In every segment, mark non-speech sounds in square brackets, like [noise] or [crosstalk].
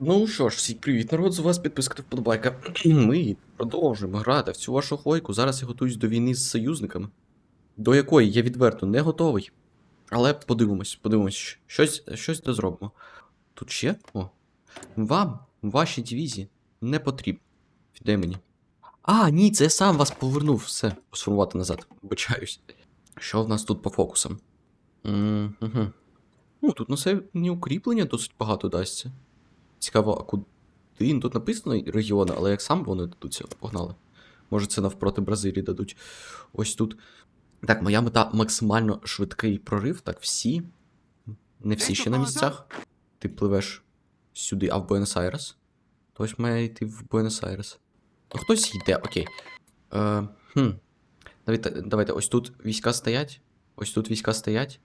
Ну що ж, всім привіт, народ, з вас підписка вподобайка. [clears throat] Ми продовжуємо грати в цю вашу хойку. Зараз я готуюсь до війни з союзниками, до якої я відверто не готовий. Але подивимось, подивимось, щось, щось де зробимо. Тут ще? О. Вам, ваші дивізії, не потрібно. Віддай мені. А, ні, це я сам вас повернув. Все, сформувати назад. Вибачаюсь. Що в нас тут по фокусам? Угу. Ну, тут на це не укріплення досить багато дасться. Цікаво, а куди? Тут написано регіони, але як сам вони дадуться, погнали. Може, це навпроти Бразилії дадуть. Ось тут. Так, моя мета максимально швидкий прорив. Так, всі. Не всі ще на місцях. Ти пливеш сюди, а в Буенос-Айрес. Хтось має йти в Буенос-Айрес. Ну, хтось йде, окей. Е, хм. Давайте, давайте, ось тут війська стоять. Ось тут війська стоять.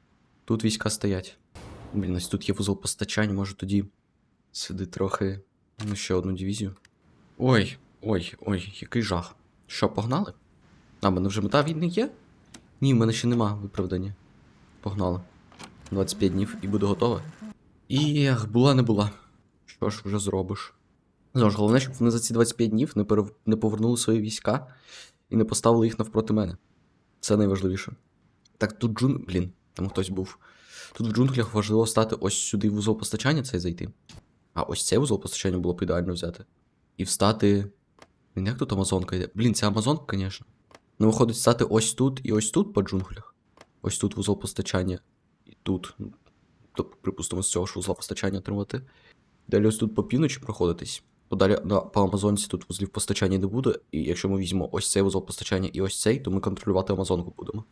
Тут війська стоять. Блін, ось тут є вузол постачань, може тоді сюди трохи. Ну, ще одну дивізію. Ой, ой, ой, який жах. Що, погнали? А, в мене вже мета війни є? Ні, в мене ще нема виправдання. Погнали. 25 днів і буду готова. І була не була. Що ж вже зробиш? Знову ж, головне, щоб вони за ці 25 днів не, перев... не повернули свої війська і не поставили їх навпроти мене. Це найважливіше. Так тут джун. Блін, там хтось був. Тут в джунглях важливо стати ось сюди в вузол постачання цей зайти. А ось цей вузол постачання було б ідеально взяти. І встати. Блін, як тут Амазонка йде? Блін, це Амазонка, звісно. Ну, виходить, стати ось тут і ось тут по джунглях. Ось тут вузол постачання. І тут. Тобто, припустимо, з цього ж вузла постачання отримати. Далі ось тут по півночі проходитись. Подалі на, по Амазонці тут вузлів постачання не буде. І якщо ми візьмемо ось цей вузол постачання і ось цей, то ми контролювати Амазонку будемо.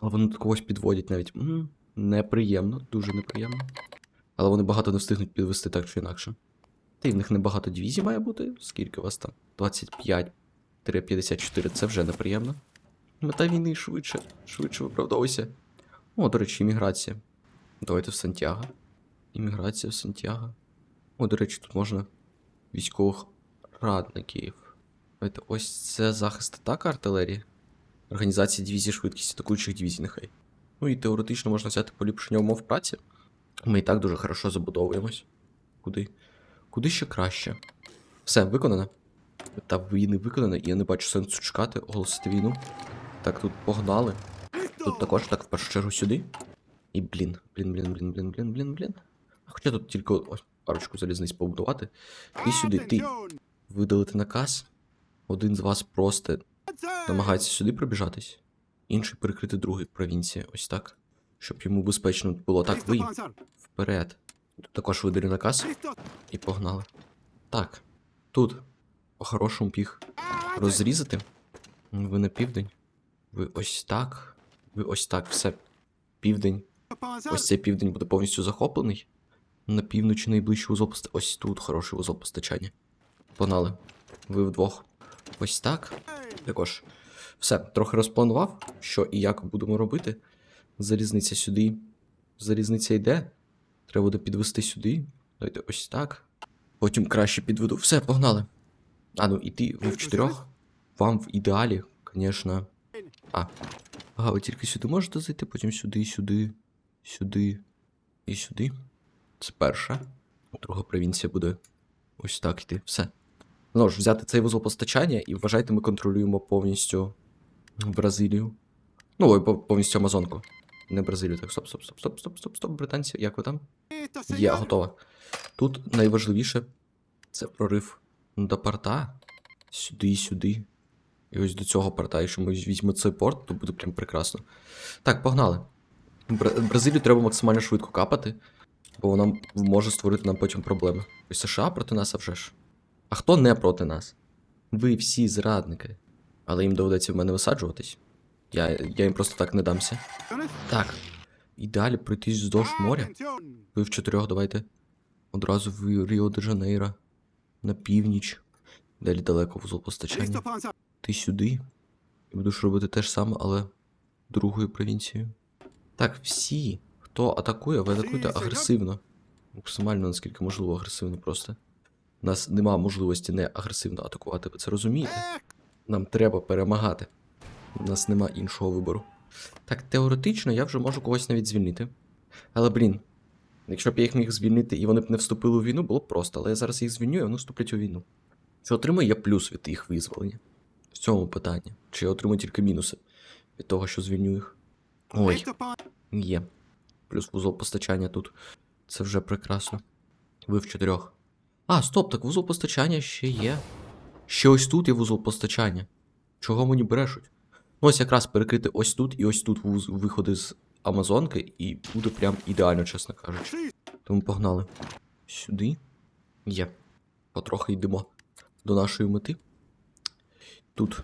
Але вони когось підводять навіть. М, неприємно, дуже неприємно. Але вони багато не встигнуть підвести так чи інакше. Та й в них небагато дивізій має бути. Скільки у вас там? 25-54, це вже неприємно. Мета війни швидше, швидше виправдовуйся. О, до речі, імміграція. Давайте в Сантьяго. Імміграція в Сантьяго. О, до речі, тут можна військових радників. Давайте ось це захист атака артилерії. Організація дивізії швидкість атакуючих дивізій, нехай. Ну і теоретично можна взяти поліпшення умов праці. Ми і так дуже хорошо забудовуємось. Куди? Куди ще краще? Все, виконано. Та війни виконано, і я не бачу сенсу чекати, оголосити війну. Так, тут погнали. Тут також, так, в першу чергу сюди. І блін, блін, блін, блін, блін, блін, блін, блін. А Хоча тут тільки ось парочку залізниць побудувати. І сюди, ти видалити наказ. Один з вас просто намагається сюди пробіжатись, інший перекрити другий провінції. Ось так. Щоб йому безпечно було. Так, ви вперед. Тут також видалі наказ і погнали. Так, тут по-хорошому піг розрізати. Ви на південь. Ви ось так. Ви ось так, все. Південь. Ось цей південь буде повністю захоплений. На півночі найближчий вузол поста... Ось тут хороший вузол постачання. Погнали. Ви вдвох. Ось так. Також. Все, трохи розпланував, що і як будемо робити. Залізниця сюди. Залізниця йде. Треба буде підвести сюди. Давайте ось так. Потім краще підведу. Все, погнали. А, ну і ти, ви в чотирьох. Вам в ідеалі, звісно. А. Ага, ви тільки сюди можете зайти, потім сюди, сюди, сюди і сюди. Це перша. Друга провінція буде ось так йти. Все. Знову ж, взяти цей вузол постачання і вважайте, ми контролюємо повністю Бразилію. Ну, ой, повністю Амазонку. Не Бразилію. Так, стоп, стоп, стоп, стоп, стоп, стоп, стоп, британці. Як ви там? Є, готова. Тут найважливіше це прорив до порта. Сюди сюди. І ось до цього порта. Якщо ми візьмемо цей порт, то буде прям прекрасно. Так, погнали. Бра- Бразилію треба максимально швидко капати, бо вона може створити нам потім проблеми. Ось США проти нас, а вже ж. А хто не проти нас? Ви всі зрадники. Але їм доведеться в мене висаджуватись. Я, я їм просто так не дамся. Так. І далі пройтись вздовж моря. Ви в чотирьох давайте. Одразу в Ріо де Жанейро. На північ. Далі далеко вузол постачання. Ти сюди. І будеш робити те ж саме, але другою провінцією. Так, всі, хто атакує, ви атакуйте агресивно. Максимально, наскільки можливо, агресивно просто. У нас нема можливості не агресивно атакувати, ви це розумієте? Нам треба перемагати. У нас нема іншого вибору. Так, теоретично я вже можу когось навіть звільнити. Але, блін, Якщо б я їх міг звільнити і вони б не вступили у війну, було б просто, але я зараз їх звільню, і вони вступлять у війну. Чи отримаю я плюс від їх визволення? В цьому питанні. Чи я отримую тільки мінуси від того, що звільню їх? Ой, є. Плюс вузол постачання тут. Це вже прекрасно. Ви в чотирьох. А, стоп, так вузол постачання ще є. Ще ось тут є вузол постачання. Чого мені брешуть? Ну, ось якраз перекрити ось тут і ось тут виходи з Амазонки, і буде прям ідеально, чесно кажучи. Тому погнали. Сюди. Є. Потрохи йдемо до нашої мети. Тут.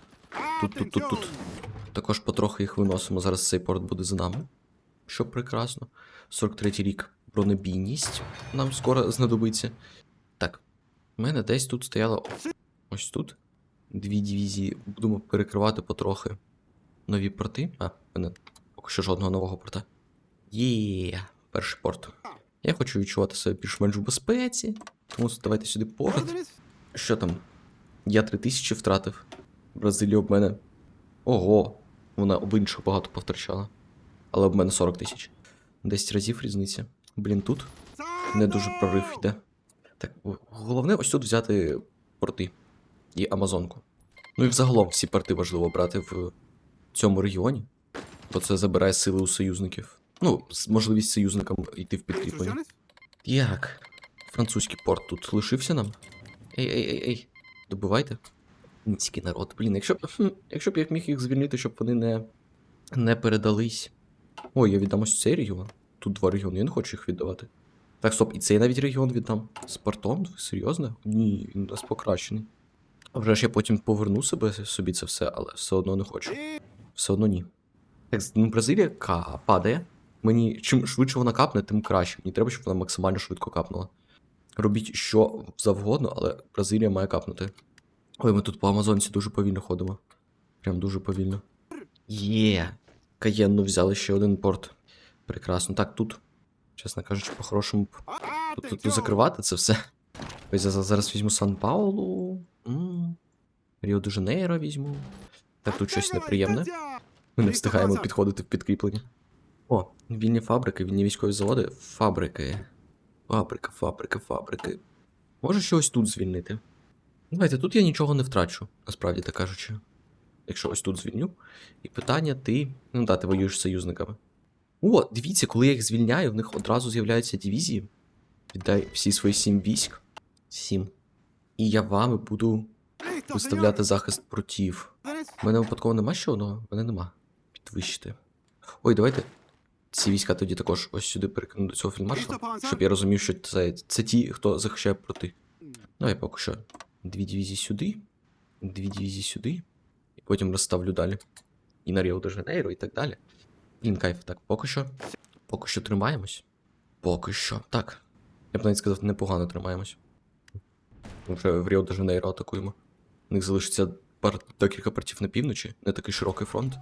Тут, тут, тут, тут. Також потрохи їх виносимо. Зараз цей порт буде за нами. Що прекрасно. 43-й рік. Бронебійність нам скоро знадобиться. Так. У мене десь тут стояло. Ось тут. Дві дивізії. Будемо перекривати потрохи нові порти. А, мене поки що жодного нового порта. Є, перший порт. Я хочу відчувати себе більш-менш в безпеці. Тому давайте сюди порт. Що там? Я 3000 втратив. Бразилія об мене. Ого, вона об інших багато повтрачала. Але об мене 40 тисяч. 10 разів різниця. Блін, тут не дуже прорив йде. Так, головне ось тут взяти порти і Амазонку. Ну і взагалом всі порти важливо брати в цьому регіоні, бо це забирає сили у союзників. Ну, можливість союзникам йти в підкріплення. Як? Французький порт тут лишився нам? Ей, ей, ей, ей. Добивайте. Низький народ. Блін, якщо б, якщо б я міг їх звільнити, щоб вони не, не передались. Ой, я віддам ось цей регіон. Тут два регіони, я не хочу їх віддавати. Так, стоп, і цей навіть регіон віддам. З портом? Серйозно? Ні, він у нас покращений. А вже ж я потім поверну себе собі це все, але все одно не хочу. Все одно ні. Ну, Бразилія падає. Мені чим швидше вона капне, тим краще. Мені треба, щоб вона максимально швидко капнула. Робіть що завгодно, але Бразилія має капнути. Ой, ми тут по Амазонці дуже повільно ходимо. Прям дуже повільно. Є. Каєнну взяли ще один порт. Прекрасно. Так, тут, чесно кажучи, по-хорошому. Тут, тут, тут закривати це все. Ось зараз візьму Сан-Паулу. Ріо-де-Жанейро візьму. Так, тут щось неприємне. Ми не встигаємо підходити в підкріплення. О, вільні фабрики, вільні військові заводи. Фабрики. Фабрика, фабрика, фабрики. Може щось тут звільнити? Давайте, тут я нічого не втрачу, насправді так кажучи. Якщо ось тут звільню. І питання ти. Ну да, ти воюєш з союзниками. О, дивіться, коли я їх звільняю, в них одразу з'являються дивізії. Віддай всі свої сім військ. Сім. І я вами буду виставляти захист против. У мене випадково нема ще одного? Мене нема. Підвищити. Ой, давайте. Ці війська тоді також ось сюди перекину до цього фільмаршала, щоб я розумів, що це, це ті, хто захищає проти. Давай поки що. Дві дивізії сюди, дві дивізії сюди, і потім розставлю далі. І на Ріо де Жанейро, і так далі. Блін, кайф, так, поки що. Поки що тримаємось. Поки що. Так. Я б навіть сказав, непогано тримаємось. Вже в Ріо де Жанейро атакуємо. У них залишиться пар... декілька партів на півночі, не такий широкий фронт.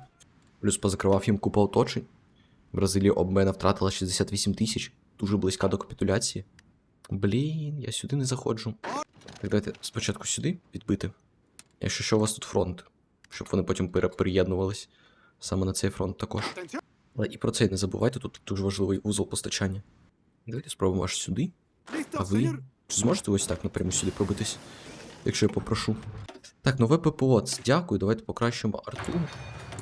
Плюс позакривав їм купа оточень. Бразилія об мене втратила 68 тисяч, дуже близька до капітуляції. Блін, я сюди не заходжу. Так, давайте спочатку сюди відбити. Якщо що, у вас тут фронт, щоб вони потім пере- переєднувались саме на цей фронт також. Але і про це не забувайте, тут дуже важливий вузол постачання. Давайте спробуємо аж сюди. А ви чи зможете ось так напряму сюди пробитись? Якщо я попрошу. Так, нове ППО. Дякую, давайте покращимо арту.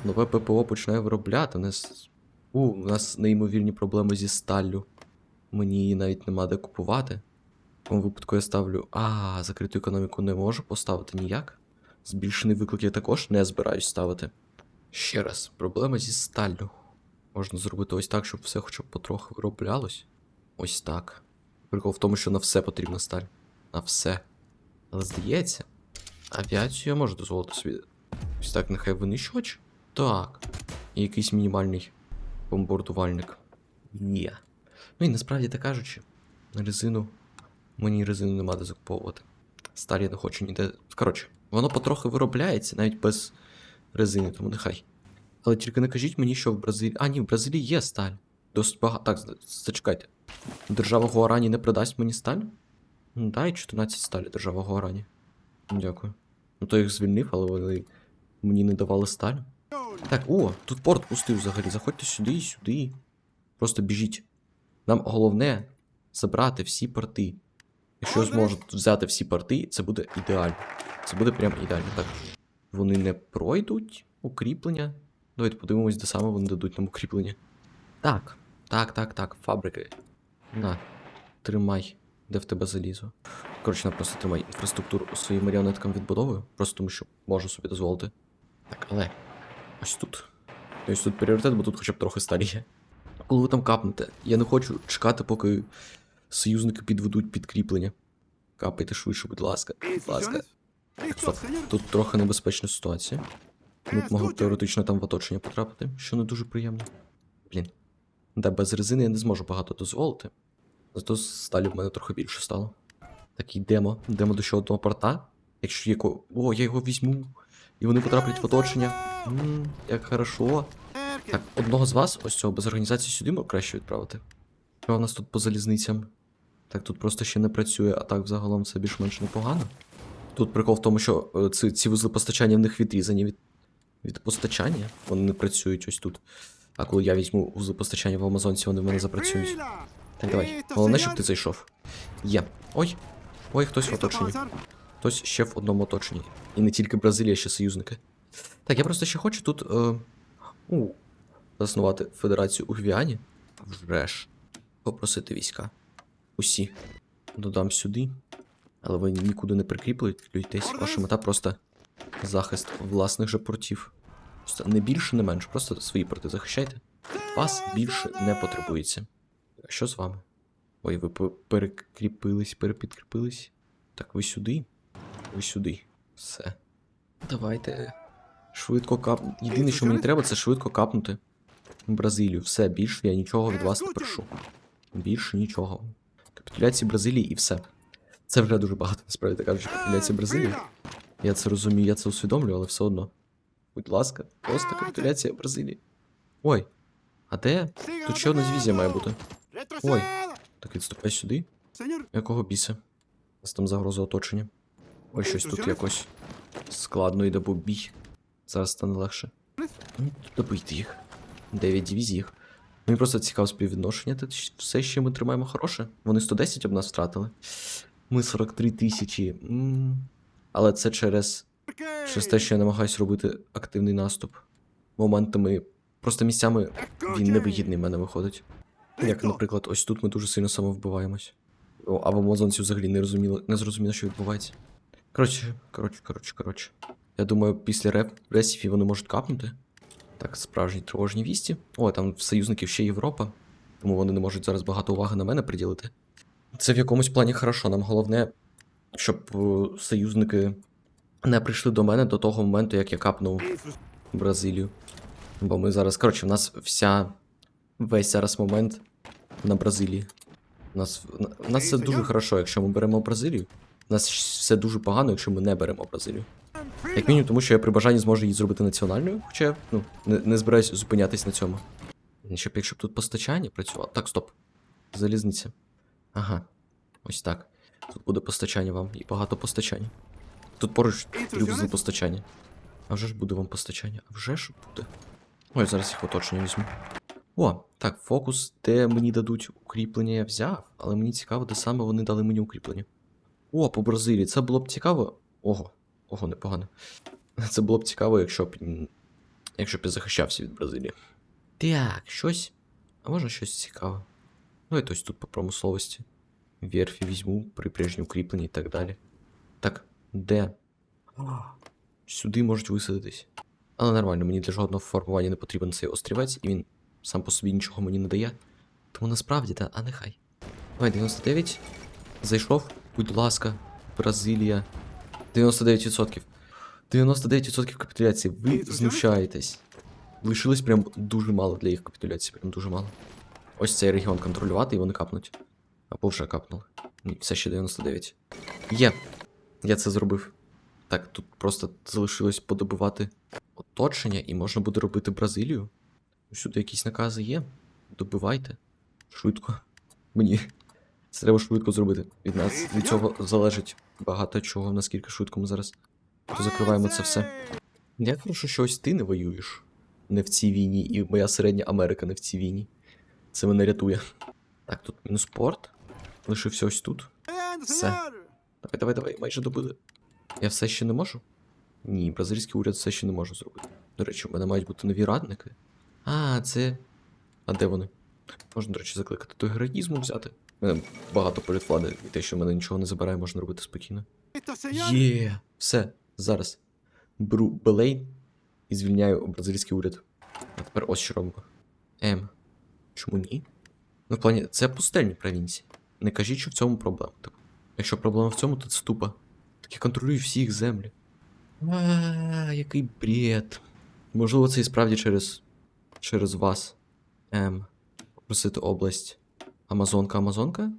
Нове ППО починає виробляти. У нас. У, у нас неймовірні проблеми зі сталлю. Мені її навіть нема де купувати. В тому випадку я ставлю. А, закриту економіку не можу поставити ніяк. Збільшений виклик я також не збираюсь ставити. Ще раз, проблема зі сталлю. Можна зробити ось так, щоб все хоча б потроху вироблялось. Ось так. Прикол в тому, що на все потрібна сталь. На все. Але здається, авіацію я можу дозволити собі. Ось так, нехай винищувач. Так. І якийсь мінімальний бомбардувальник. Є. Ну і насправді так кажучи, резину. Мені резину нема де закуповувати. Сталь я не хочу ніде. Коротше, воно потрохи виробляється навіть без резини, тому нехай. Але тільки не кажіть мені, що в Бразилії. А, ні, в Бразилії є сталь. Досить багато. Так, зачекайте. Держава Гуарані не придасть мені сталь? Ну, дай 14 сталі держава Гуарані. Дякую. Ну то їх звільнив, але вони мені не давали сталь. Так, о, тут порт пустий взагалі. Заходьте сюди і сюди. Просто біжіть. Нам головне забрати всі порти. Якщо я зможу тут взяти всі порти, це буде ідеально. Це буде прям ідеально. Так. Вони не пройдуть укріплення. Давайте подивимось, де саме вони дадуть нам укріплення. Так, так, так, так, фабрики. На, тримай, де в тебе залізо. Коротше, просто тримай інфраструктуру своїм маріонеткам відбудовую, просто тому що можу собі дозволити. Так, але ось тут. Ось тут пріоритет, бо тут хоча б трохи сталі є. Коли ви там капнете, я не хочу чекати, поки союзники підведуть підкріплення. Капайте швидше, будь ласка. Будь ласка. Так, стоп. Тут трохи небезпечна ситуація. Ми б могли теоретично там в оточення потрапити, що не дуже приємно. Блін. Да, без резини я не зможу багато дозволити. Зато сталі в мене трохи більше стало. Так, йдемо. Йдемо до ще одного порта. Якщо є ко. О, я його візьму. І вони потраплять в оточення. Ммм, як хорошо. Так, одного з вас, ось цього без організації сюди ми краще відправити. Що у нас тут по залізницям? Так, тут просто ще не працює, а так взагалом це більш-менш непогано. Тут прикол в тому, що е, ці, ці вузли постачання в них відрізані від, від постачання. Вони не працюють ось тут. А коли я візьму вузли постачання в Амазонці, вони в мене запрацюють. Так, давай. Головне, щоб ти зайшов. Є. Ой. Ой, хтось в оточенні. Хтось ще в одному оточенні. І не тільки Бразилія, ще союзники. Так, я просто ще хочу тут. Е, у, заснувати федерацію у Гвіані. Вже ж. Попросити війська. Усі. Додам сюди. Але ви нікуди не прикріплюєтесь. Ваша мета просто захист власних же портів. Просто не більше, не менше. Просто свої порти захищайте. Вас більше не потребується. А що з вами? Ой, ви перекріпились, перепідкріпились. Так, ви сюди? Ви сюди. Все. Давайте. Швидко кап. Єдине, що мені треба, це швидко капнути Бразилію. Все, більше я нічого від вас не прошу. Більше нічого. Капітуляції Бразилії і все. Це вже дуже багато, насправді так кажучи, капітуляція Бразилії. Я це розумію, я це усвідомлю, але все одно. Будь ласка, просто капітуляція Бразилії. Ой, а де? Тут ще одна дивізія має бути. Ой. Так відступай сюди. Якого біса? У нас там загроза оточення. Ой, щось тут якось складно йде, бо бій. Зараз стане легше. Ну, Добити їх. Дев'ять дивізій їх. Мені просто цікаво співвідношення. Щ- все ще ми тримаємо хороше. Вони 110 об нас втратили. Ми 43 тисячі. Але це через, через те, що я намагаюся робити активний наступ. Моментами. Просто місцями він невигідний в мене виходить. Як, наприклад, ось тут ми дуже сильно самовбиваємось. О, а в Амазонці взагалі не розуміло, не зрозуміло, що відбувається. Коротше, коротше, коротше, коротше. Я думаю, після репресів вони можуть капнути. Так, справжні тривожні вісті. О, там в союзників ще Європа, тому вони не можуть зараз багато уваги на мене приділити. Це в якомусь плані хорошо. Нам головне, щоб е, союзники не прийшли до мене до того моменту, як я капнув Бразилію. Бо ми зараз, коротше, в нас вся весь зараз момент на Бразилії. У нас, у нас все дуже хорошо, якщо ми беремо Бразилію. У нас все дуже погано, якщо ми не беремо Бразилію. Як мінімум, тому що я при бажанні зможу її зробити національною, хоча я ну, не, не збираюсь зупинятись на цьому. Щоб якщо б тут постачання працювало. Так, стоп. Залізниця. Ага. Ось так. Тут буде постачання вам і багато постачання. Тут поруч люкс постачання. А вже ж буде вам постачання. А вже ж буде. Ой, зараз їх оточення візьму. О, так, фокус, де мені дадуть укріплення, я взяв, але мені цікаво, де саме вони дали мені укріплення. О, по Бразилії, це було б цікаво. Ого, ого, непогано. Це було б цікаво, якщо б. Якщо б я захищався від Бразилії. Так, щось. А можна щось цікаве? Ну, і ось тут по промисловості. Верфі візьму, припряжні укріплення і так далі. Так, де? Сюди можуть висадитись. Але нормально, мені для жодного формування не потрібен цей острівець, і він сам по собі нічого мені не дає. Тому насправді, та, а нехай. Давай, 99. Зайшов, будь ласка, Бразилія. 99%. 99% капітуляції. Ви знущаєтесь. Лишилось прям дуже мало для їх капітуляції, прям дуже мало. Ось цей регіон контролювати і вони капнуть. Або вже капнули. Ні, все ще 99. Є. Я це зробив. Так, тут просто залишилось подобувати оточення, і можна буде робити Бразилію. Сюди якісь накази є. Добивайте. Швидко. Мені. Це треба швидко зробити. Від нас від цього залежить багато чого, наскільки швидко ми зараз закриваємо це все. Я прошу, що ось ти не воюєш. Не в цій війні, і моя середня Америка не в цій війні. Це мене рятує. Так, тут мінус порт. лишився ось тут. Все. Давай, давай, давай, майже добили. Я все ще не можу? Ні, бразильський уряд все ще не може зробити. До речі, у мене мають бути нові радники. А, це. А де вони? Можна, до речі, закликати до героїзму взяти. У мене багато політвлади, і те, що в мене нічого не забирає, можна робити спокійно. Є, все, зараз. Беру Белейн і звільняю бразильський уряд. А тепер ось що робимо. Ем. Чому ні? Ну, в плані, це пустельні провінції. Не кажіть, що в цьому проблема. Типу. Якщо проблема в цьому, то це тупо. Так я контролюю всі їх землі. А, який бред. Можливо, це і справді через. Через вас. Ем. Попросити область. Амазонка, Амазонка?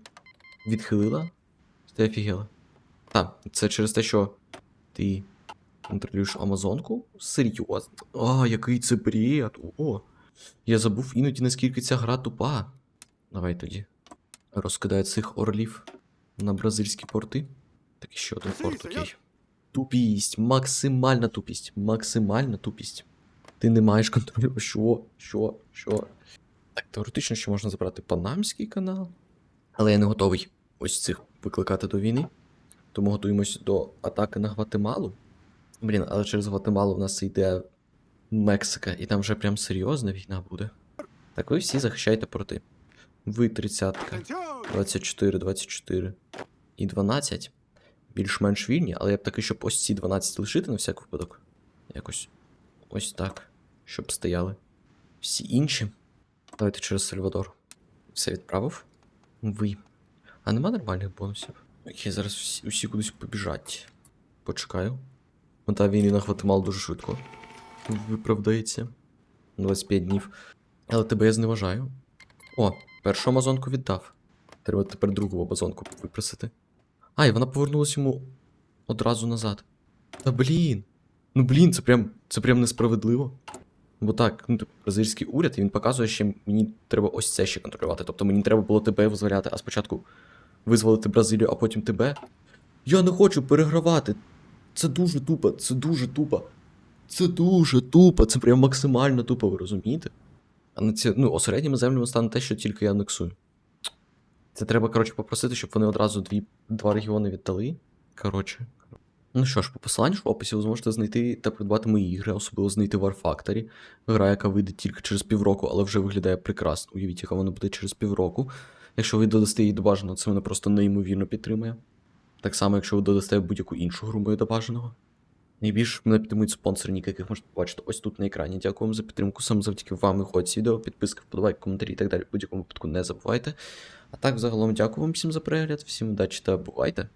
Відхилила? Ти офігела. Так, це через те, що ти контролюєш Амазонку? Серйозно? А, який це бред. О. Я забув іноді, наскільки ця гра тупа. Давай тоді. Розкидаю цих орлів на бразильські порти. Так ще один порт, окей. Тупість, максимальна тупість, максимальна тупість. Ти не маєш контролю. Що? Що? Що? Так, теоретично ще можна забрати Панамський канал. Але я не готовий ось цих викликати до війни. Тому готуємось до атаки на Гватемалу. Блін, але через Гватемалу в нас йде Мексика, і там вже прям серйозна війна буде. Так ви всі захищаєте порти. Ви 30 24, 24 і 12. Більш-менш вільні, але я б таки, щоб ось ці 12 лишити на всяк випадок. Якось ось так. Щоб стояли. Всі інші. Давайте через Сальвадор. Все відправив. Ви. А нема нормальних бонусів? Окей, зараз всі, усі кудись побіжать. Почекаю. Мета війни на Гватемалу дуже швидко. Виправдається. 25 днів. Але тебе я зневажаю. О, першу амазонку віддав. Треба тепер другу амазонку випросити. А, і вона повернулась йому одразу назад. Та блін. Ну блін, це прям, це прям несправедливо. Бо так, ну типу, бразильський уряд, і він показує, що мені треба ось це ще контролювати. Тобто мені треба було тебе визволяти, а спочатку визволити Бразилію, а потім тебе. Я не хочу перегравати. Це дуже тупо, це дуже тупо. Це дуже тупо, це прям максимально тупо, ви розумієте? А на ці, ну, осередніми землями стане те, що тільки я анексую. Це треба, коротше, попросити, щоб вони одразу дві, два регіони віддали. Коротше. Ну що ж, по посиланню в описі ви зможете знайти та придбати мої ігри, особливо знайти War Factory. Гра, яка вийде тільки через півроку, але вже виглядає прекрасно. Уявіть, яка вона буде через півроку. Якщо ви додасте її до бажаного, це мене просто неймовірно підтримує. Так само, якщо ви додасте будь-яку іншу гру мою до бажаного. Найбільш мене підтримують спонсори, яких можете побачити ось тут на екрані. Дякую вам за підтримку. Саме завдяки вам виходить ці відео, підписки, вподобайки, коментарі і так далі. В будь-якому випадку не забувайте. А так, загалом, дякую вам всім за перегляд, всім удачі та бувайте!